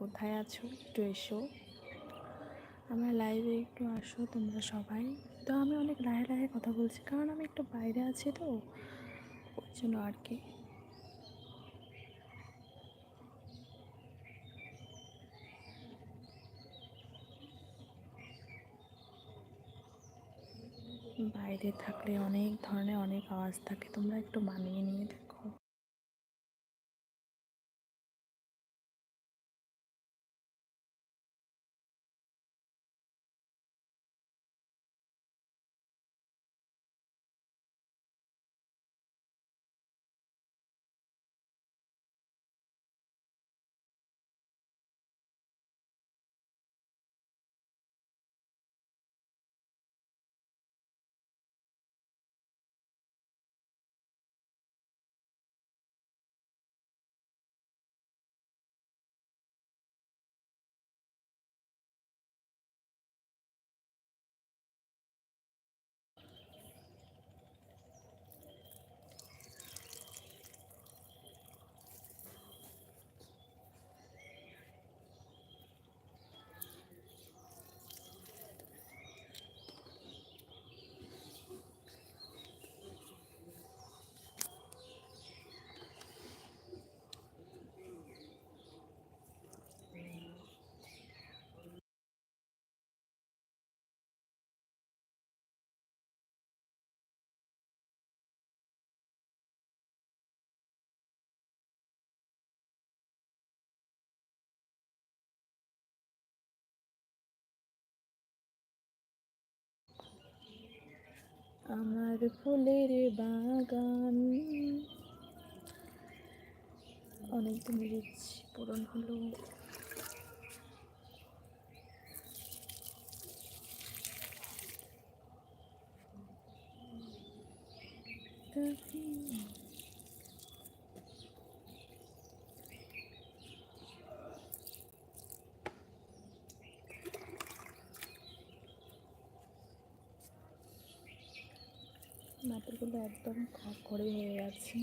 কোথায় আছো? একটু এসো। আমার লাইভে একটু আসো তোমরা সবাই। তো আমি অনেক রাহে রাহে কথা বলছি, কারণ আমি একটু বাইরে আছি তো, ওই জন্য আর কি। বাইরে থাকলে অনেক ধরনের অনেক আওয়াজ থাকে, তোমরা একটু মানিয়ে নিয়ে দেখো আমার ফুলের বাগান। অনেকদিন ইচ্ছে পূরণ হলো। নারকেলগুলো একদম খড়খড়ে হয়ে গেছে।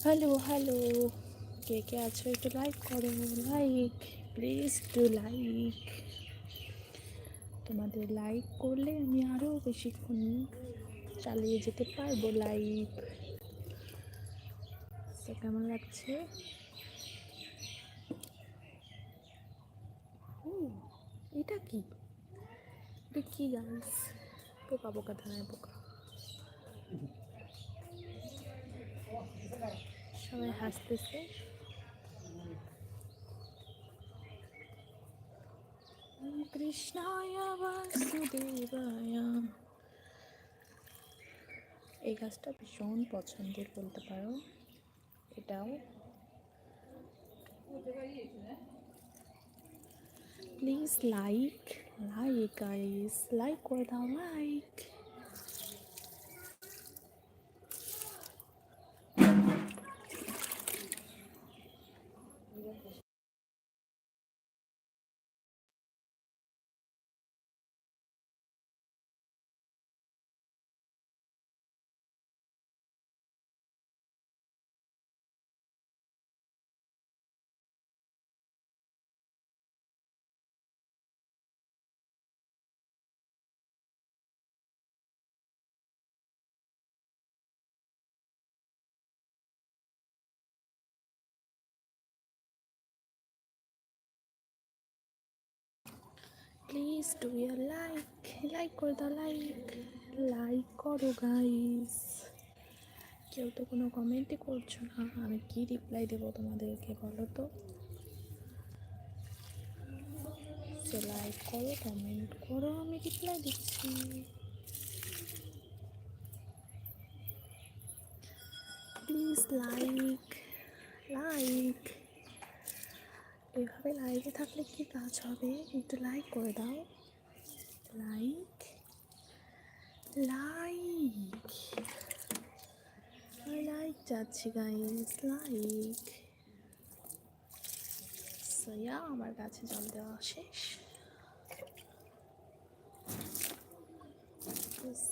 হ্যালো হ্যালো কে কে আছো একটু লাইক করো লাইক প্লিজ টু লাইক তোমাদের লাইক করলে আমি আরও বেশিক্ষণ চালিয়ে যেতে পারব লাইভ কেমন লাগছে ও, এটা কি? এটা কি গাছ? পোকা পোকা ধানায় পোকা। সবাই হাসতেছে। এই গাছটা ভীষণ পছন্দের বলতে পারো। এটাও। please like like guys. Like what i like. Please do year like like করে দাও লাইক লাইক করো গাইস কেউ তো কোনো কমেন্টই করছ না, আমি কি রিপ্লাই দেবো তোমাদেরকে বলো তো? সে লাইক করো কমেন্ট করো, আমি রিপ্লাই দিচ্ছি। প্লিজ লাইক লাইক এভাবে লাইভে থাকলে কি কাজ হবে? একটু লাইক করে দাও। লাইক লাইক লাইক যাচ্ছি গাইস লাইক সয়া আমার গাছে জল দেওয়া শেষ Yes.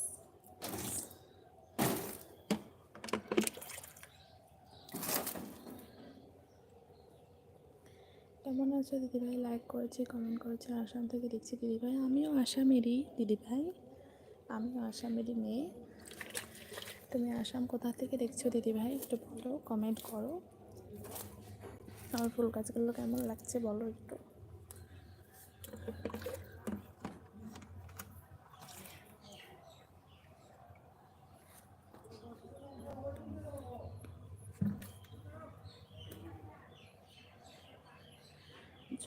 কেমন আছো দিদিভাই লাইক করেছে কমেন্ট করেছে, আসাম থেকে দেখছি দিদিভাই। আমিও আসামেরই, দিদিভাই। আমিও আসামেরই মেয়ে। তুমি আসাম কোথা থেকে দেখছ দিদিভাই? একটু বলো কমেন্ট করো। আমার ফুল গাছগুলো কেমন লাগছে বলো একটু।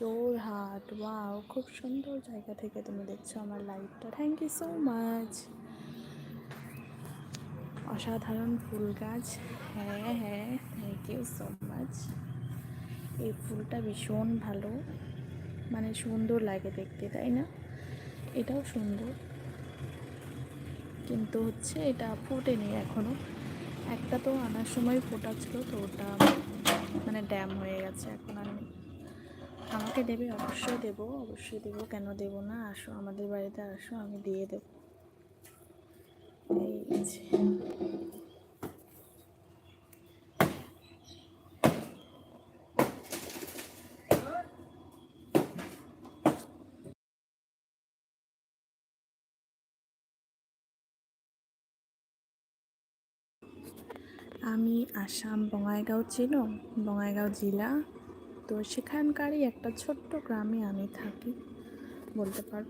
জোরহাট, ওয়াও, খুব সুন্দর জায়গা থেকে তুমি দেখছ আমার লাইভটা থ্যাংক ইউ সো মাচ অসাধারণ ফুল গাছ। হ্যাঁ হ্যাঁ থ্যাংক ইউ সো মাচ এই ফুলটা ভীষণ ভালো। মানে সুন্দর লাগে দেখতে, তাই না? এটাও সুন্দর। কিন্তু হচ্ছে এটা ফোটেনি এখনও একটা তো আনার সময় ফোটাচ্ছিল তো ওটা মানে ড্যাম হয়ে গেছে। এখন আর নেই। আমাকে দেবে? অবশ্যই দেবো অবশ্যই দেবো। কেন দেবো না? আসো, আমাদের বাড়িতে আসো, আমি দিয়ে দেবো। এই আমি আসাম বঙাইগাঁও ছিল বঙাইগাঁও জেলা। তো সেখানকারই একটা ছোট্ট গ্রামে আমি থাকি, বলতে পারো।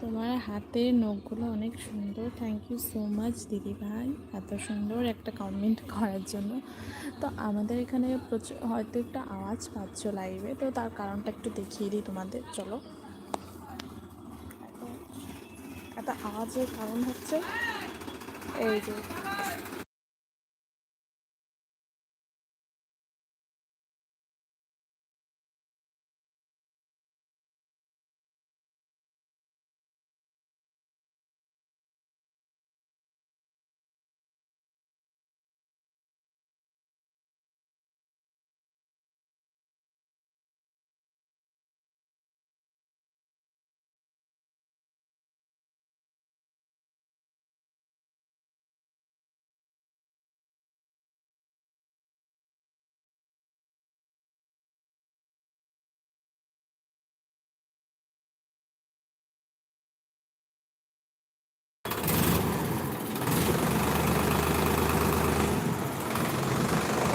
তোমার হাতের নখগুলো অনেক সুন্দর থ্যাংক ইউ সো মাচ দিদি ভাই, এত সুন্দর একটা কমেন্ট করার জন্য। তো আমাদের এখানে প্রচুর হয়তো একটা আওয়াজ পাচ্ছ লাইভে তো তার কারণটা একটু দেখিয়ে দিই তোমাদের, চলো। এত আওয়াজের কারণ হচ্ছে এই যে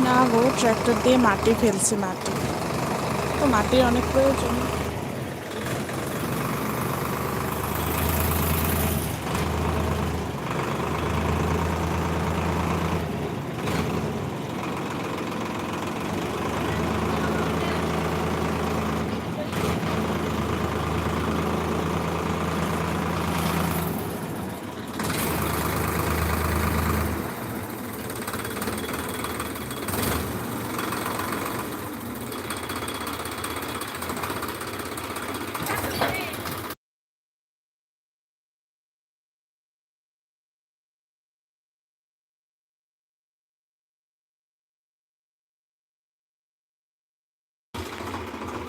না গো ট্র্যাক্টর দিয়ে মাটি ফেলছে মাটি। তো মাটির অনেক প্রয়োজন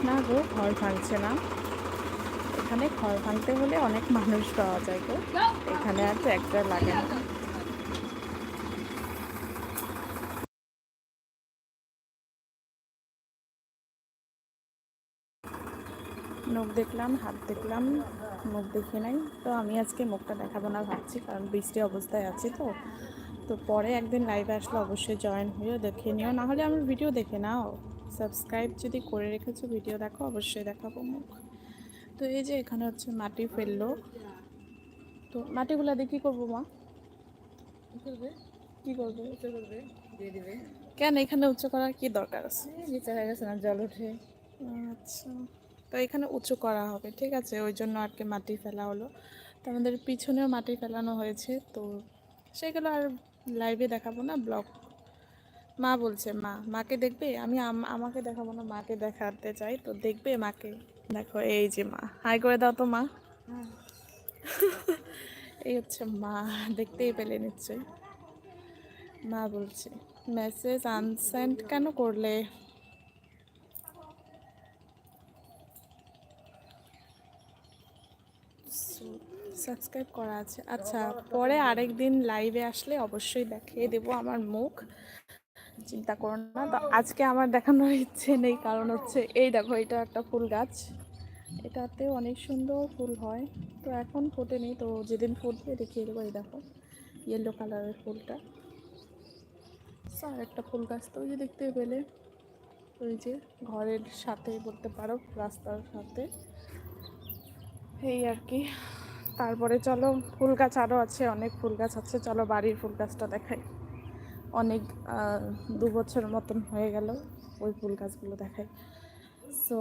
না গো, ঘর ভাঙছে না। এখানে ঘর ভাঙতে হলে অনেক মানুষ পাওয়া যায় গো। এখানে আর ট্র্যাক্টর লাগে না। নখ দেখলাম, হাত দেখলাম, মুখ দেখে নাই। তো আমি আজকে মুখটা দেখাবো না ভাবছি, কারণ বৃষ্টি অবস্থায় আছি তো। তো পরে একদিন লাইভে আসলে অবশ্যই জয়েন হয়েও দেখে নিও। না হলে আমার ভিডিও দেখে নাও। সাবস্ক্রাইব যদি করে রেখেছো ভিডিও দেখো অবশ্যই দেখাবো মুখ। তো এই যে এখানে হচ্ছে মাটি ফেলল। তো মাটিগুলো দিয়ে কী করব মা? কি করবে? দিয়ে দিবে। কেন এখানে উঁচু করার কি দরকার আছে? নিচে হয়ে গেছে না জল উঠে। আচ্ছা। তো এখানে উঁচু করা হবে ঠিক আছে? ওই জন্য আর কি মাটি ফেলা হলো। তো আমাদের পিছনেও মাটি ফেলানো হয়েছে তো সেগুলো আর লাইভে দেখাবো না ব্লগ মা বলছে মা মাকে দেখবে? আমি আমাকে দেখাবো না মাকে দেখাতে চাই তো দেখবে মাকে? দেখো এই যে মা। হাই করে দাও তো মা। এই হচ্ছে মা দেখতেই পেলে নিশ্চয়ই। মা বলছে মেসেজ আনসেন্ড কেন করলে? সাবস্ক্রাইব করা আছে। আচ্ছা পরে আরেক দিন লাইভে আসলে অবশ্যই দেখিয়ে দেব আমার মুখ। চিন্তা করো না। তো আজকে আমার দেখানোর ইচ্ছে নেই, কারণ হচ্ছে এই দেখো, এটা একটা ফুল গাছ। এটাতে অনেক সুন্দর ফুল হয়। তো এখন ফোটেনি তো যেদিন ফুটবে দেখিয়ে দেবো, এই দেখো ইয়েলো কালারের ফুলটা। আর একটা ফুল গাছ তো যে দেখতে পেলে, ওই যে ঘরের সাথে বলতে পারো, রাস্তার সাথে। এই আর কি। তারপরে চলো, ফুল গাছ আরও আছে, অনেক ফুল গাছ আছে, চলো বাড়ির ফুল গাছটা দেখাই। অনেক দু বছর মতন হয়ে গেল ওই ফুল গাছগুলো দেখাই সো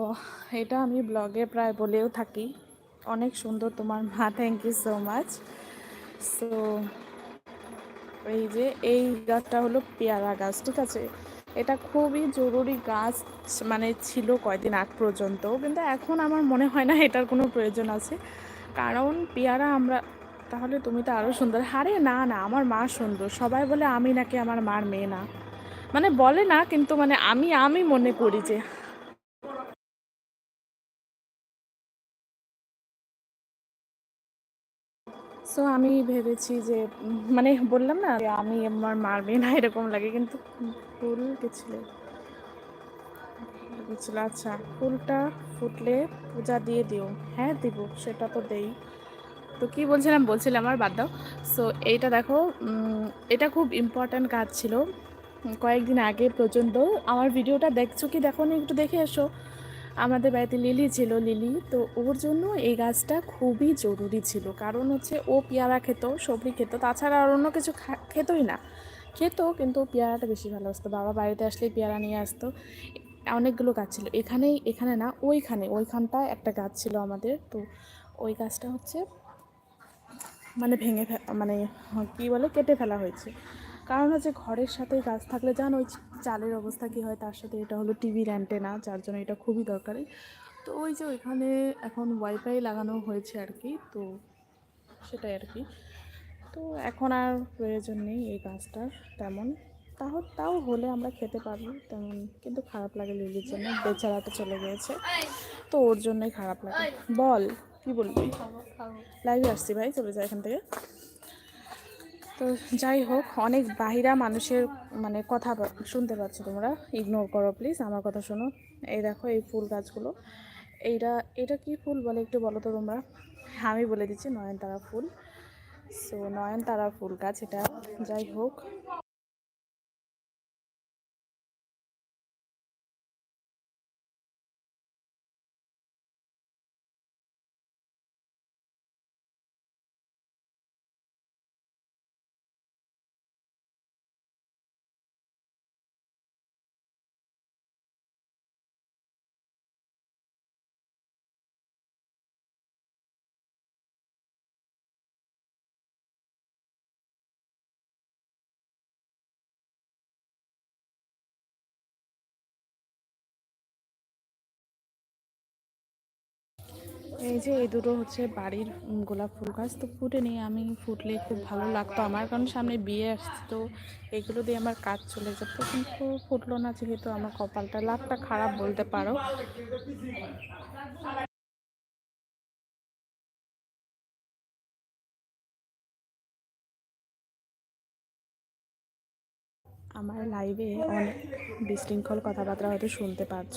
এটা আমি ব্লগে প্রায় বলেও থাকি। অনেক সুন্দর তোমার মা thank you so much so এই যে, এই গাছটা হলো পেয়ারা গাছ, ঠিক আছে? এটা খুবই জরুরি গাছ মানে ছিল কয়দিন আগ পর্যন্ত, কিন্তু এখন আমার মনে হয় না এটার কোনো প্রয়োজন আছে। কারণ পেয়ারা আমরা তাহলে তুমি তো আরও সুন্দর। হারে না না, আমার মা সুন্দর। সবাই বলে আমি নাকি আমার মার মেয়ে না। মানে বলে না, কিন্তু মানে আমি আমি মনে করি যে সো আমি ভেবেছি যে মানে বললাম না আমি আমার মার মেয়ে না, এরকম লাগে, কিন্তু ফুল গেছিল। আচ্ছা ফুলটা ফুটলে পূজা দিয়ে দিও। হ্যাঁ দিব, সেটা তো দেই। তো কি বলছিলাম? বলছিলাম আমার, বাদ দাও। সো এইটা দেখো এটা খুব ইম্পর্ট্যান্ট কাজ ছিল। কয়েকদিন আগে পর্যন্ত। আমার ভিডিওটা দেখছ কি? দেখো নি, একটু দেখে এসো। আমাদের বাড়িতে লিলি ছিল, লিলি। তো ওর জন্য এই গাছটা খুবই জরুরি ছিল। কারণ হচ্ছে ও পেয়ারা খেত, সবজি খেত। তাছাড়া আর অন্য কিছু খেতই না। খেত, কিন্তু পেয়ারাটা বেশি ভালোবাসতো। বাবা বাড়িতে আসলে পেয়ারা নিয়ে আসতো। অনেকগুলো গাছ ছিল। এখানেই, এখানে না, ওইখানে, ওইখানটায় একটা গাছ ছিল আমাদের। তো ওই গাছটা হচ্ছে মানে ভেঙে মানে কী বলে, কেটে ফেলা হয়েছে। কারণ হচ্ছে ঘরের সাথে গাছ থাকলে, জানো ওই চালের অবস্থা কী হয়, তার সাথে এটা হলো টিভির অ্যান্টেনা, যার জন্য এটা খুবই দরকারি। তো ওই যে ওইখানে এখন ওয়াইফাই লাগানো হয়েছে আর কি, তো সেটাই আর কি। তো এখন আর প্রয়োজন নেই এই গাছটার তেমন। তাও তাও হলে আমরা খেতে পারব তেমন, কিন্তু খারাপ লাগে লিলির জন্য। বেচারাটা চলে গিয়েছে, তো ওর জন্যই খারাপ লাগে। বল। কি বলবি? লাইভে আসছি ভাই চলে যায় এখান থেকে। তো যাই হোক অনেক বাহিরা মানুষের মানে কথা শুনতে পাচ্ছ তোমরা। ইগনোর করো প্লিজ আমার কথা শোনো। এই দেখো এই ফুল গাছগুলো। এইটা এটা কি ফুল বলে একটু বলো তো তোমরা। আমি বলে দিচ্ছি নয়নতারা ফুল। সো নয়নতারা ফুল গাছ এটা। যাই হোক। এই যে এই দুটো হচ্ছে বাড়ির গোলাপ ফুল গাছ। তো ফুটে নিয়ে আমি ফুটলে খুব ভালো লাগতো আমার, কারণ সামনে বিয়ে আসছে, তো এগুলো দিয়ে আমার কাজ চলে যেত। কিন্তু ফুটলো না, যেহেতু আমার কপালটা, লাভটা খারাপ বলতে পারো। আমার লাইভে অনেক বিশৃঙ্খল কথাবার্তা হয়তো শুনতে পাচ্ছ।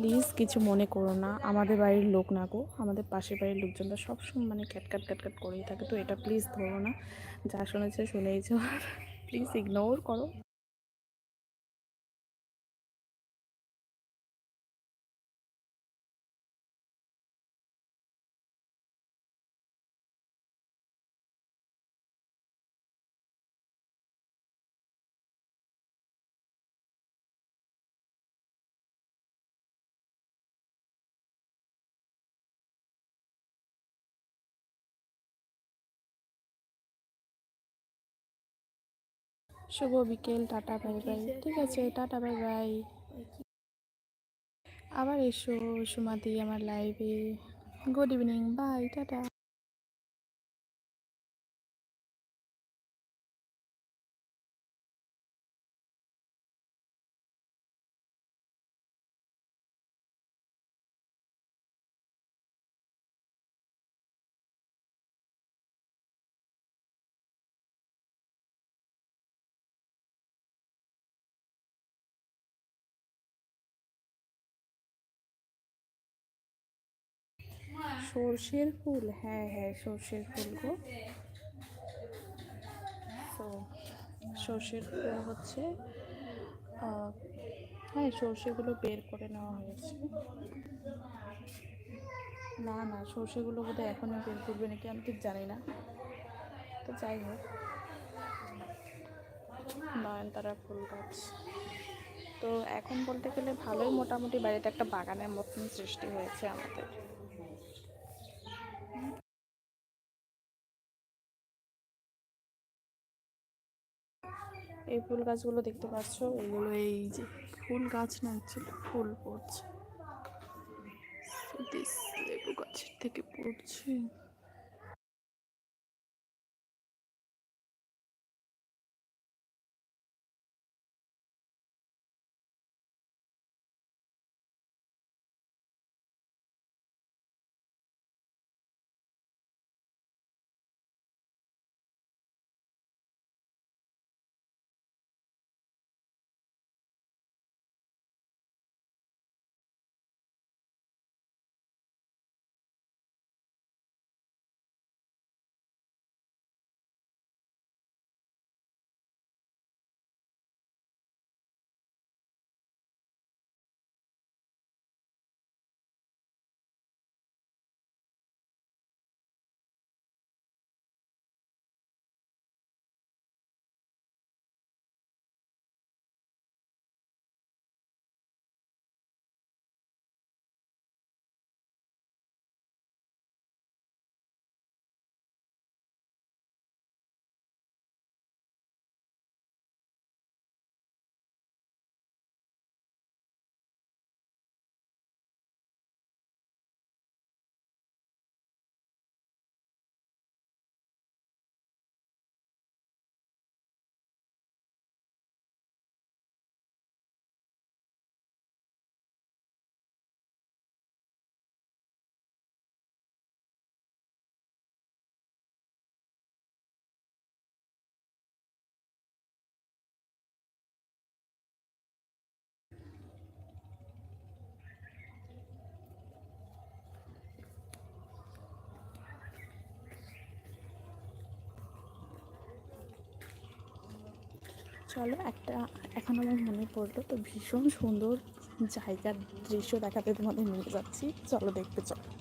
প্লিজ কিছু মনে করো না। আমাদের বাড়ির লোক না গো। আমাদের পাশের বাড়ির লোকজনরা সবসময় মানে ক্যাটকাট ক্যাটকাট করেই থাকে। তো এটা প্লিজ ধরো না। যা শুনেছে শুনেইছো। প্লিজ ইগনোর করো। শুভ বিকেল, টাটা বাই বাই ঠিক আছে, টাটা বাই বাই আবার এসো সুমাদি আমার লাইভে গুড ইভিনিং বাই টাটা। সর্ষের ফুল হ্যাঁ হ্যাঁ সর্ষের ফুল গো। তো সর্ষের ফুল হচ্ছে হ্যাঁ সর্ষেগুলো বের করে নেওয়া হয়েছে। না না, সর্ষেগুলো বোধহয় এখনও বের করবে নাকি আমি ঠিক জানি না। তো যাই হোক, নয়নতারা ফুল গাছ। তো এখন বলতে গেলে ভালোই মোটামুটি বাড়িতে একটা বাগানের মতন সৃষ্টি হয়েছে আমাদের। এই ফুল গাছগুলো দেখতে পাচ্ছ? এগুলো এই যে ফুল গাছ না অ্যাকচুয়ালি ফুল পড়ছে। লেবু গাছের থেকে পড়ছে। চলো, একটা এখন আমার মনে পড়ল, তো ভীষণ সুন্দর জায়গার দৃশ্য দেখাতে তোমাদের নিয়ে যাচ্ছি। চলো দেখতে চলো।